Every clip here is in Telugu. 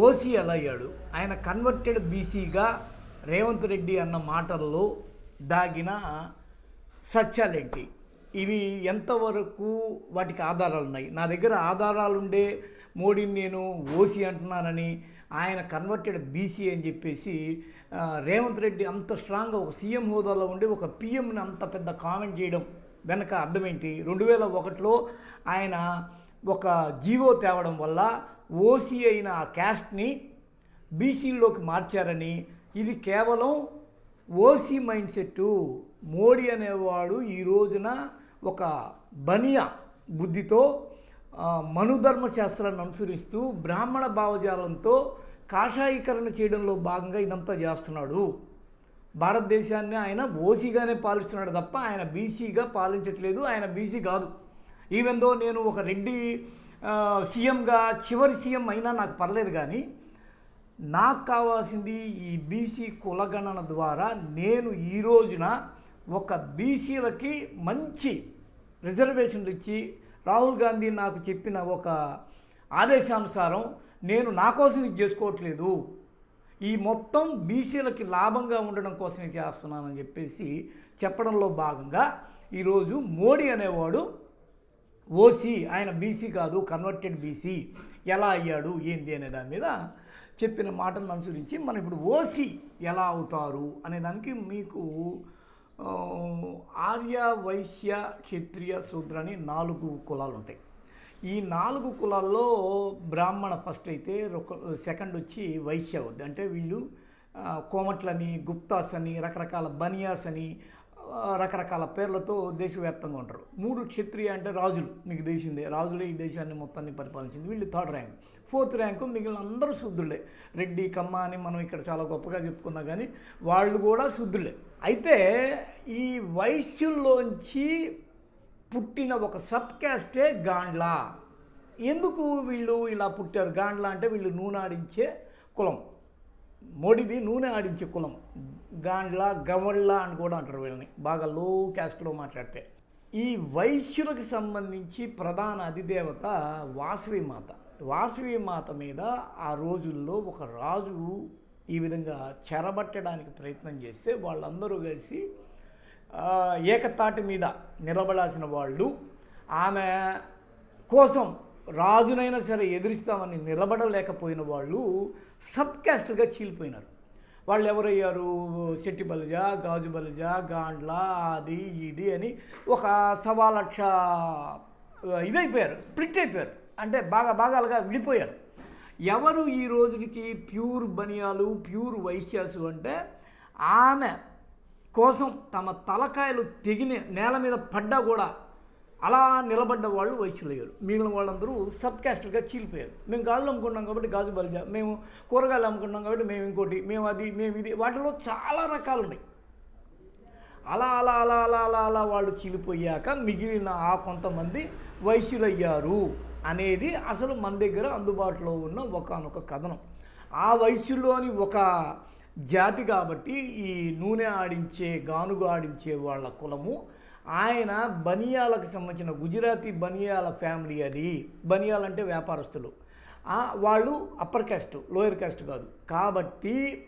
ఓసీ ఎలా అయ్యాడు ఆయన కన్వర్టెడ్ బీసీగా రేవంత్ రెడ్డి అన్న మాటల్లో దాగిన సత్యాలేంటి? ఇవి ఎంతవరకు వాటికి ఆధారాలు ఉన్నాయి? నా దగ్గర ఆధారాలు ఉండే మోడీని నేను ఓసీ అంటున్నానని ఆయన కన్వర్టెడ్ బీసీ అని చెప్పేసి రేవంత్ రెడ్డి అంత స్ట్రాంగ్గా ఒక సీఎం హోదాలో ఉండి ఒక పిఎంని అంత పెద్ద కామెంట్ చేయడం వెనక అర్థమేంటి రెండు వేల ఒకటిలో ఆయన ఒక జీవో తేవడం వల్ల ఓసీ అయిన ఆ క్యాస్ట్ని బీసీలోకి మార్చారని. ఇది కేవలం ఓసీ మైండ్ సెట్టు. మోడీ అనేవాడు ఈ రోజున ఒక బనియా బుద్ధితో మనుధర్మ శాస్త్రాన్ని అనుసరిస్తూ బ్రాహ్మణ భావజాలంతో కాషాయీకరణ చేయడంలో భాగంగా ఇదంతా చేస్తున్నాడు. భారతదేశాన్ని ఆయన ఓసీగానే పాలిస్తున్నాడు తప్ప ఆయన బీసీగా పాలించట్లేదు. ఆయన బీసీ కాదు. ఈవెన్ దో నేను ఒక రెడ్డి సీఎంగా చివరి సీఎం అయినా నాకు పర్లేదు కానీ నాకు కావాల్సింది ఈ బీసీ కులగణన ద్వారా నేను ఈ రోజున ఒక బీసీలకి మంచి రిజర్వేషన్లు ఇచ్చి రాహుల్ గాంధీ నాకు చెప్పిన ఒక ఆదేశానుసారం నేను నా కోసం ఇది చేసుకోవట్లేదు. ఈ మొత్తం బీసీలకి లాభంగా ఉండడం కోసమే చేస్తున్నానని చెప్పేసి చెప్పడంలో భాగంగా ఈరోజు మోడీ అనేవాడు ఓసీ ఆయన బీసీ కాదు కన్వర్టెడ్ బీసీ ఎలా అయ్యాడు ఏంది అనే దాని మీద చెప్పిన మాటలను అనుసరించి మనం ఇప్పుడు ఓసీ ఎలా అవుతారు అనే దానికి మీకు ఆర్య వైశ్య క్షత్రియ శూద్ర అని నాలుగు కులాలు ఉంటాయి. ఈ నాలుగు కులాల్లో బ్రాహ్మణ ఫస్ట్ అయితే సెకండ్ వచ్చి వైశ్య అవుద్ది అంటే వీళ్ళు కోమట్లని గుప్తాస్ అని రకరకాల బనియాస్ అని రకరకాల పేర్లతో దేశవ్యాప్తంగా ఉంటారు. మూడు క్షత్రియ అంటే రాజులు మీకు తెలిసిందే. రాజులే ఈ దేశాన్ని మొత్తాన్ని పరిపాలించింది. వీళ్ళు థర్డ్ ర్యాంక్. ఫోర్త్ ర్యాంకు మిగిలిన అందరూ శుద్ధులే. రెడ్డి కమ్మ అని మనం ఇక్కడ చాలా గొప్పగా చెప్పుకున్నా కానీ వాళ్ళు కూడా శుద్ధులే. అయితే ఈ వైశ్యుల్లోంచి పుట్టిన ఒక సబ్ క్యాస్టే గాండ్లా. ఎందుకు వీళ్ళు ఇలా పుట్టారు? గాండ్లా అంటే వీళ్ళు నూనె ఆడించే కులం. మోడీది నూనె ఆడించే కులం. గాండ్ల గవళ్ళ అని కూడా అంటారు వీళ్ళని. బాగా లో క్యాస్ట్లో మాట్లాడితే. ఈ వైశ్యులకు సంబంధించి ప్రధాన అధిదేవత వాసవిమాత మాత. మాత మీద ఆ రోజుల్లో ఒక రాజు ఈ విధంగా చెరబట్టడానికి ప్రయత్నం చేస్తే వాళ్ళందరూ కలిసి ఏకతాటి మీద నిలబడాల్సిన వాళ్ళు. ఆమె కోసం రాజునైనా సరే ఎదిరిస్తామని నిలబడలేకపోయిన వాళ్ళు సబ్కాస్ట్గా చీలిపోయినారు. వాళ్ళు ఎవరయ్యారు? శెట్టి బలిజ గాజు బలిజ గాండ్ల అది ఇది అని ఒక సవా లక్ష ఇదైపోయారు. స్ప్లిట్ అయిపోయారు. అంటే బాగా భాగాలుగా విడిపోయారు. ఎవరు ఈ రోజుకి ప్యూర్ బనియాలు ప్యూర్ వైశ్యాసు అంటే ఆమె కోసం తమ తలకాయలు తెగిన నేల మీద పడ్డా కూడా అలా నిలబడ్డ వాళ్ళు వైశ్యులయ్యారు మిగిలిన వాళ్ళందరూ సబ్ క్యాస్ట్గా చీలిపోయారు. మేము గాజులు అమ్ముకున్నాం కాబట్టి గాజు బలిజ మేము కూరగాయలు అమ్ముకున్నాం కాబట్టి మేము ఇంకోటి మేము అది మేము ఇది వాటిలో చాలా రకాలు ఉన్నాయి అలా అలా అలా అలా అలా అలా వాళ్ళు చీలిపోయాక మిగిలిన ఆ కొంతమంది వైశ్యులయ్యారు అనేది అసలు మన దగ్గర అందుబాటులో ఉన్న ఒకానొక కథనం. ఆ వయసులోని ఒక జాతి కాబట్టి ఈ నూనె ఆడించే గానుగు ఆడించే వాళ్ళ కులము. ఆయన బనియాలకు సంబంధించిన గుజరాతీ బనియాల ఫ్యామిలీ అది. బనియాలు అంటే వ్యాపారస్తులు. వాళ్ళు అప్పర్ క్యాస్ట్ లోయర్ క్యాస్ట్ కాదు. కాబట్టి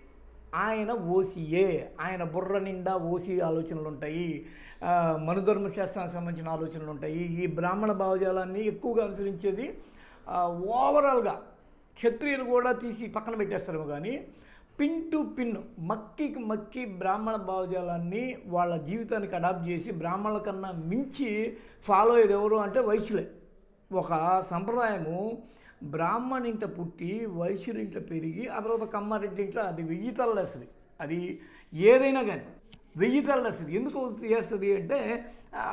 ఆయన ఓసీఏ ఆయన బుర్ర నిండా ఓసీ ఆలోచనలు ఉంటాయి. మనుధర్మ శాస్త్రానికి సంబంధించిన ఆలోచనలు ఉంటాయి. ఈ బ్రాహ్మణ భావజాలాన్ని ఎక్కువగా అనుసరించేది ఓవరాల్గా క్షత్రియులు కూడా తీసి పక్కన పెట్టేస్తారు కానీ పిన్ టు పిన్ మక్కికి మక్కి బ్రాహ్మణ భావజాలాన్ని వాళ్ళ జీవితానికి అడాప్ట్ చేసి బ్రాహ్మణుల కన్నా మించి ఫాలో అయ్యేది ఎవరు అంటే వైశ్యులే. ఒక సంప్రదాయము బ్రాహ్మణ ఇంట పుట్టి వైశ్యుడింట పెరిగి ఆ తర్వాత కమ్మారెడ్డి ఇంట్లో అది వెయ్యి తల్లేస్తుంది అది ఏదైనా కానీ వెయ్యి తల్లేస్తుంది ఎందుకు చేస్తుంది అంటే ఆ,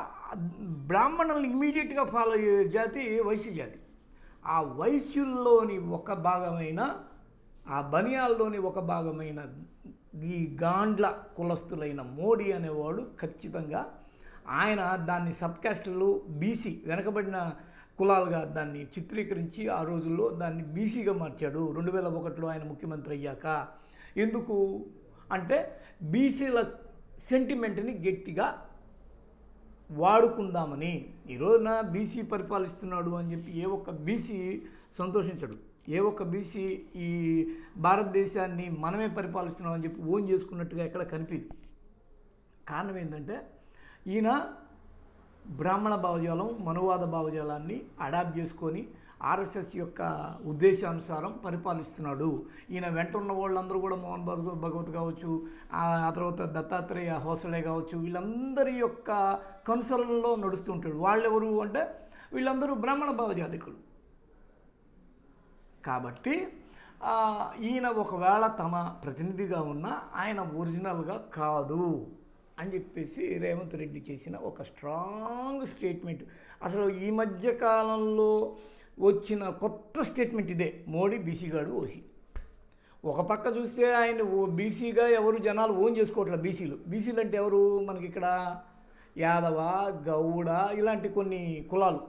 ఇమీడియట్గా ఫాలో అయ్యే జాతి వైశ్య జాతి. ఆ వైశ్యుల్లోని ఒక భాగమైన ఆ బనియాల్లోని ఒక భాగమైన ఈ గాండ్ల కులస్తులైన మోడీ అనేవాడు ఖచ్చితంగా ఆయన దాన్ని సబ్కాస్టులు బీసీ వెనకబడిన కులాలుగా దాన్ని చిత్రీకరించి ఆ రోజుల్లో దాన్ని బీసీగా మార్చాడు. రెండు వేల ఒకటిలో ఆయన ముఖ్యమంత్రి అయ్యాక. ఎందుకు అంటే బీసీల సెంటిమెంట్ని గట్టిగా వాడుకుందామని. ఈ రోజున బీసీ పరిపాలిస్తున్నాడు అని చెప్పి ఏ ఒక్క బీసీ సంతోషించడు. ఏ ఒక్క బీసీ ఈ భారతదేశాన్ని మనమే పరిపాలిస్తున్నామని చెప్పి ఓన్ చేసుకున్నట్టుగా ఎక్కడ కనిపింది కారణం ఏంటంటే ఈయన బ్రాహ్మణ భావజాలం మనువాద భావజాలాన్ని అడాప్ట్ చేసుకొని ఆర్ఎస్ఎస్ యొక్క ఉద్దేశానుసారం పరిపాలిస్తున్నాడు. ఈయన వెంట ఉన్న వాళ్ళందరూ కూడా మోహన్ భగవత్ భగవత్ కావచ్చు ఆ తర్వాత దత్తాత్రేయ హోసలే కావచ్చు వీళ్ళందరి యొక్క కనుసరణలో నడుస్తుంటాడు వాళ్ళెవరు అంటే వీళ్ళందరూ బ్రాహ్మణ భావజాతికులు. కాబట్టి ఈయన ఒకవేళ తమ ప్రతినిధిగా ఉన్న ఆయన ఒరిజినల్గా కాదు అని చెప్పేసి రేవంత్ రెడ్డి చేసిన ఒక స్ట్రాంగ్ స్టేట్మెంట్. అసలు ఈ మధ్య కాలంలో వచ్చిన కొత్త స్టేట్మెంట్ ఇదే మోడీ బీసీగాడు ఓసీ. ఒక పక్క చూస్తే ఆయన ఓ బీసీగా ఎవరు జనాలు ఓన్ చేసుకోవట్లేదు బీసీలు. బీసీలు అంటే ఎవరు మనకి ఇక్కడ యాదవ గౌడ ఇలాంటి కొన్ని కులాలు.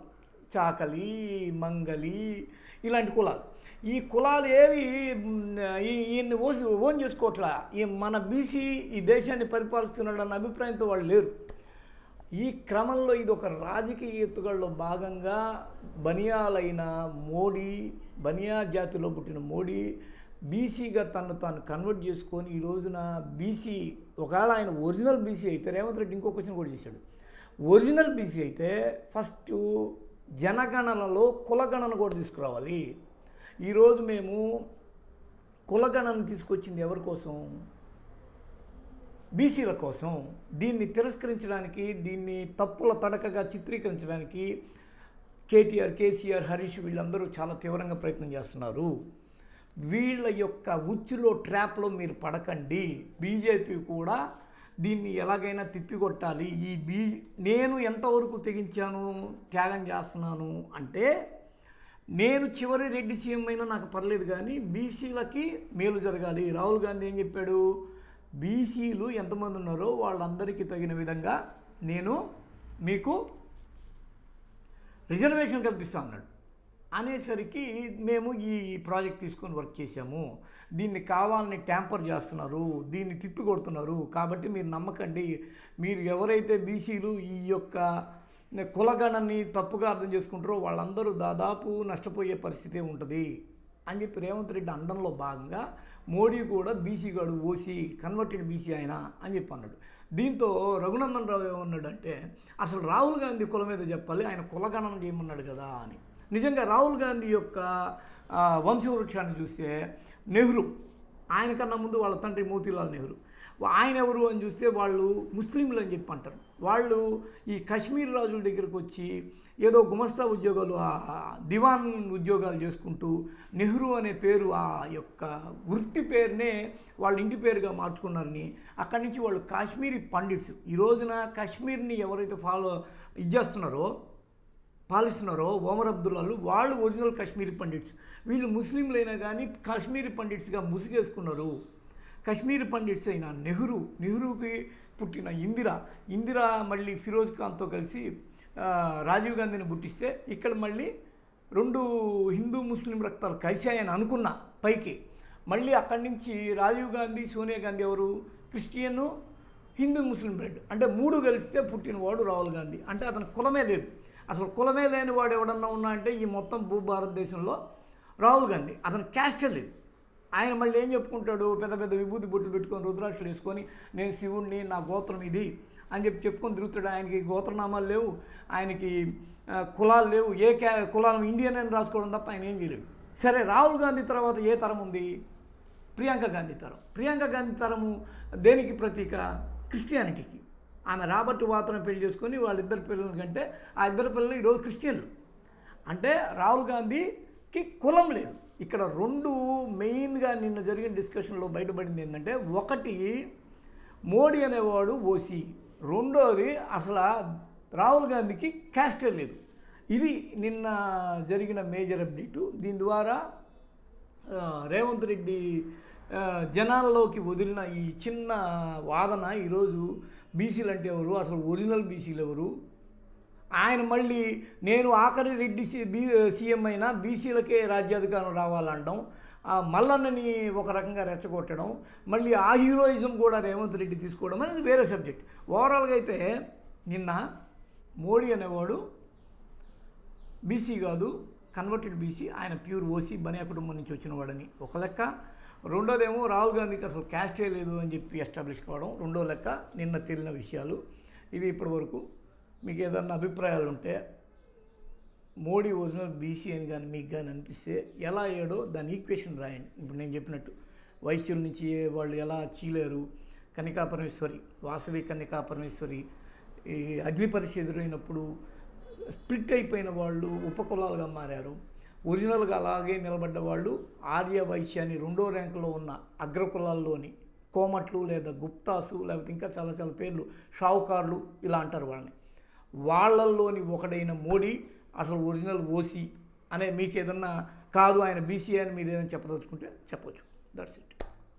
చాకలి మంగలి ఇలాంటి కులాలు. ఈ కులాలు ఏవి ఈయన్ని ఓసి ఓన్ చేసుకోవట్లా? ఈ మన బీసీ ఈ దేశాన్ని పరిపాలిస్తున్నాడు అన్న అభిప్రాయంతో వాళ్ళు లేరు. ఈ క్రమంలో ఇది ఒక రాజకీయ ఎత్తుగడలో భాగంగా బనియాలైన మోడీ బనియా జాతిలో పుట్టిన మోడీ బీసీగా తను తాను కన్వర్ట్ చేసుకొని ఈ రోజున బీసీ ఒకవేళ ఆయన ఒరిజినల్ బీసీ అయితే రేవంత్ రెడ్డి ఇంకో క్వశ్చన్ కూడా చేశాడు. ఒరిజినల్ బీసీ అయితే ఫస్ట్ జనగణనలో కులగణన కూడా తీసుకురావాలి. ఈరోజు మేము కులగణన తీసుకొచ్చింది ఎవరి కోసం? బీసీల కోసం. దీన్ని తిరస్కరించడానికి దీన్ని తప్పుల తడకగా చిత్రీకరించడానికి కేటీఆర్ కేసీఆర్ హరీష్ వీళ్ళందరూ చాలా తీవ్రంగా ప్రయత్నం చేస్తున్నారు. వీళ్ళ యొక్క ఉచ్చులో ట్రాప్లో మీరు పడకండి. బీజేపీ కూడా దీన్ని ఎలాగైనా తిప్పికొట్టాలి. ఈ బీ నేను ఎంతవరకు తెగించాను త్యాగం చేస్తున్నాను అంటే నేను చివరి రెడ్డి సీఎం అయినా నాకు పర్లేదు కానీ బీసీలకి మేలు జరగాలి. రాహుల్ గాంధీ ఏం చెప్పాడు? బీసీలు ఎంతమంది ఉన్నారో వాళ్ళందరికీ తగిన విధంగా నేను మీకు రిజర్వేషన్ కల్పిస్తా అన్నాడు. అనేసరికి మేము ఈ ప్రాజెక్ట్ తీసుకొని వర్క్ చేసాము దీన్ని కావాలని ట్యాంపర్ చేస్తున్నారు దీన్ని తిప్పి కొడుతున్నారు కాబట్టి మీరు నమ్మకండి మీరు ఎవరైతే బీసీలు ఈ యొక్క కులగణని తప్పుగా అర్థం చేసుకుంటారో వాళ్ళందరూ దాదాపు నష్టపోయే పరిస్థితి ఉంటుంది అని చెప్పి రేవంత్ రెడ్డి అండంలో భాగంగా మోడీ కూడా బీసీ గాడు ఓసీ కన్వర్టెడ్ బీసీ ఆయన అని చెప్పి అన్నాడు. దీంతో రఘునందన్ రావు ఏమన్నాడంటే అసలు రాహుల్ గాంధీ కుల మీద చెప్పాలి ఆయన కులగణం చేయమన్నాడు కదా అని. నిజంగా రాహుల్ గాంధీ యొక్క వంశవృక్షాన్ని చూస్తే నెహ్రూ ఆయన కన్నా ముందు వాళ్ళ తండ్రి మోతీలాల్ నెహ్రూ. ఆయన ఎవరు అని చూస్తే వాళ్ళు ముస్లింలు అని చెప్పి అంటారు. వాళ్ళు ఈ కాశ్మీర్ రాజుల దగ్గరకు వచ్చి ఏదో గుమస్తా ఉద్యోగాలు ఆ దివాన్ ఉద్యోగాలు చేసుకుంటూ నెహ్రూ అనే పేరు ఆ యొక్క వృత్తి పేరునే వాళ్ళ ఇంటి పేరుగా మార్చుకున్నారని అక్కడి నుంచి వాళ్ళు కాశ్మీరీ పండిట్స్. ఈ రోజున కాశ్మీర్ని ఎవరైతే ఫాలో ఇది చేస్తున్నారో పాలిస్తున్నారో ఓమర్ అబ్దుల్లాలు వాళ్ళు ఒరిజినల్ కాశ్మీరీ పండిట్స్. వీళ్ళు ముస్లింలైనా కానీ కాశ్మీరీ పండిట్స్గా ముసుగేసుకున్నారు. కాశ్మీరీ పండిట్స్ అయిన నెహ్రూ నెహ్రూకి పుట్టిన ఇందిరా ఇందిరా మళ్ళీ ఫిరోజ్ ఖాన్తో కలిసి రాజీవ్ గాంధీని పుట్టిస్తే ఇక్కడ మళ్ళీ రెండు హిందూ ముస్లిం రక్తాలు కలిశాయని అనుకున్నా పైకి మళ్ళీ అక్కడి నుంచి రాజీవ్ గాంధీ సోనియా గాంధీ ఎవరు? క్రిస్టియన్ హిందూ ముస్లిం బ్లడ్ అంటే మూడు కలిస్తే పుట్టినవాడు రాహుల్ గాంధీ. అంటే అతని కులమే లేదు. అసలు కులమే లేని వాడు ఎవడన్నా ఉన్నా అంటే ఈ మొత్తం భూ భారతదేశంలో రాహుల్ గాంధీ. అతను క్యాస్టే లేదు. ఆయన మళ్ళీ ఏం చెప్పుకుంటాడు? పెద్ద పెద్ద విభూతి బొట్లు పెట్టుకొని రుద్రాక్షలు వేసుకొని నేను శివుణ్ణి నా గోత్రం ఇది అని చెప్పి చెప్పుకొని తిరుగుతాడు. ఆయనకి గోత్రనామాలు లేవు. ఆయనకి కులాలు లేవు. ఏ క్యా కులాలు ఇండియన్ అని రాసుకోవడం తప్ప ఆయన ఏం చేయలేడు. సరే రాహుల్ గాంధీ తర్వాత ఏ తరం ఉంది? ప్రియాంక గాంధీ తరం. ప్రియాంక గాంధీ తరము దేనికి ప్రతీక? క్రిస్టియానిటీకి. ఆమె రాబర్ట్ వాతను పెళ్ళి చేసుకొని వాళ్ళిద్దరు పిల్లల కంటే ఆ ఇద్దరు పిల్లలు ఈరోజు క్రిస్టియన్లు. అంటే రాహుల్ గాంధీకి కులం లేదు. ఇక్కడ రెండు మెయిన్గా నిన్న జరిగిన డిస్కషన్లో బయటపడింది ఏంటంటే ఒకటి మోడీ అనేవాడు ఓసీ రెండోది అసలు రాహుల్ గాంధీకి క్యాస్టే లేదు. ఇది నిన్న జరిగిన మేజర్ అప్డేటు. దీని ద్వారా రేవంత్ రెడ్డి జనాల్లోకి వదిలిన ఈ చిన్న వాదన ఈరోజు బీసీలు అంటే ఎవరు? అసలు ఒరిజినల్ బీసీలు ఎవరు? ఆయన మళ్ళీ నేను ఆఖరి రెడ్డి సి బీ సీఎం అయినా బీసీలకే రాజ్యాధికారం రావాలనడం ఆ మల్లన్నని ఒక రకంగా రెచ్చగొట్టడం మళ్ళీ ఆ హీరోయిజం కూడా రేవంత్ రెడ్డి తీసుకోవడం అనేది వేరే సబ్జెక్ట్. ఓవరాల్గా అయితే నిన్న మోడీ అనేవాడు బీసీ కాదు కన్వర్టెడ్ బీసీ ఆయన ప్యూర్ ఓసీ బనియా కుటుంబం నుంచి వచ్చిన వాడని. ఒక లెక్క రెండోదేమో రాహుల్ గాంధీకి అసలు క్యాస్టే లేదు అని చెప్పి ఎస్టాబ్లిష్ కావడం. రెండో లెక్క నిన్న తేలిన విషయాలు. ఇది ఇప్పటి వరకు మీకు ఏదన్నా అభిప్రాయాలు ఉంటే మోడీ ఒరిజినల్ బీసీ అని కానీ మీకు కానీ అనిపిస్తే ఎలా అయ్యాడో దాని ఈక్వేషన్ రాయండి. ఇప్పుడు నేను చెప్పినట్టు వైశ్యుల నుంచి వాళ్ళు ఎలా చీలేరు కనికా పరమేశ్వరి వాసవి కన్నికా పరమేశ్వరి ఈ అగ్ని పరీక్ష ఎదురైనప్పుడు స్ప్లిట్ అయిపోయిన వాళ్ళు ఉపకులాలుగా మారారు. ఒరిజినల్గా అలాగే నిలబడ్డ వాళ్ళు ఆర్యవైశ్య అని రెండో ర్యాంకులో ఉన్న అగ్రకులాల్లోని కోమట్లు లేదా గుప్తాసు లేకపోతే ఇంకా చాలా చాలా పేర్లు షావుకారులు ఇలా అంటారు వాళ్ళని. వాళ్ళల్లోని ఒకడైన మోడీ అసలు ఒరిజినల్ ఓసీ అనే మీకు ఏదన్నా కాదు ఆయన బీసీ అని మీరు ఏదైనా చెప్పదలుచుకుంటే చెప్పొచ్చు. That's it